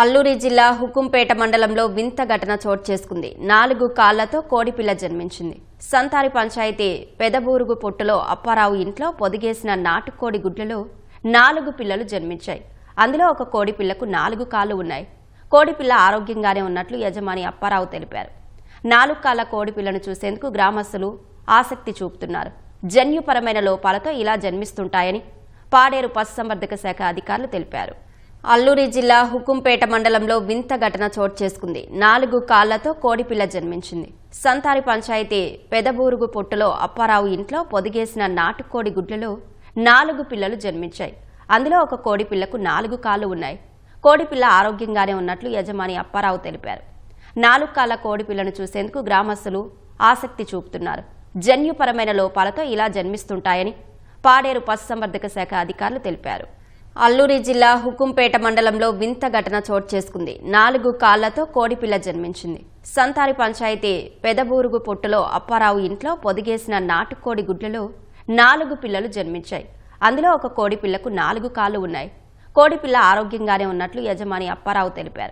అల్లూరి జిల్లా హుకుంపేట మండలంలో వింత ఘటన చోటు చేసుకుంది. నాలుగు కాళ్ళతో కోడిపిల్ల జన్మించింది. సంతారి పంచాయతీ పెదబూరుగు పొట్టులో అప్పారావు ఇంట్లో పొదిగేసిన నాటుకోడి గుడ్లలో నాలుగు పిల్లలు జన్మించాయి. అందులో ఒక కోడిపిల్లకు నాలుగు కాళ్ళు ఉన్నాయి. కోడిపిల్ల ఆరోగ్యంగానే ఉన్నట్లు యజమాని అప్పారావు తెలిపారు. నాలుగు కాళ్ళ కోడిపిల్లను చూసేందుకు గ్రామస్తులు ఆసక్తి చూపుతున్నారు. జన్యుపరమైన లోపాలతో ఇలా జన్మిస్తుంటాయని పాడేరు పశుసంవర్ధక శాఖ అధికారులు తెలిపారు. అల్లూరి జిల్లా హుకుంపేట మండలంలో వింత ఘటన చోటు చేసుకుంది. నాలుగు కాళ్ళతో కోడిపిల్ల జన్మించింది. సంతారి పంచాయతీ పెదబూరుగు పొట్టులో అప్పారావు ఇంట్లో పొదిగేసిన నాటుకోడి గుడ్లలో నాలుగు పిల్లలు జన్మించాయి. అందులో ఒక కోడిపిల్లకు నాలుగు కాళ్ళు ఉన్నాయి. కోడిపిల్ల ఆరోగ్యంగానే ఉన్నట్లు యజమాని అప్పారావు తెలిపారు. నాలుగు కాళ్ళ కోడిపిల్లను చూసేందుకు గ్రామస్తులు ఆసక్తి చూపుతున్నారు. జన్యుపరమైన లోపాలతో ఇలా జన్మిస్తుంటాయని పాడేరు పశుసంవర్ధక శాఖ అధికారులు తెలిపారు. అల్లూరి జిల్లా హుకుంపేట మండలంలో వింత ఘటన చోటు చేసుకుంది. నాలుగు కాళ్ళతో కోడిపిల్ల జన్మించింది. సంతారి పంచాయతీ పెదబూరుగు పొట్టులో అప్పారావు ఇంట్లో పొదిగేసిన నాటుకోడి గుడ్లలో నాలుగు పిల్లలు జన్మించాయి. అందులో ఒక కోడిపిల్లకు నాలుగు కాళ్ళు ఉన్నాయి. కోడిపిల్ల ఆరోగ్యంగానే ఉన్నట్లు యజమాని అప్పారావు తెలిపారు.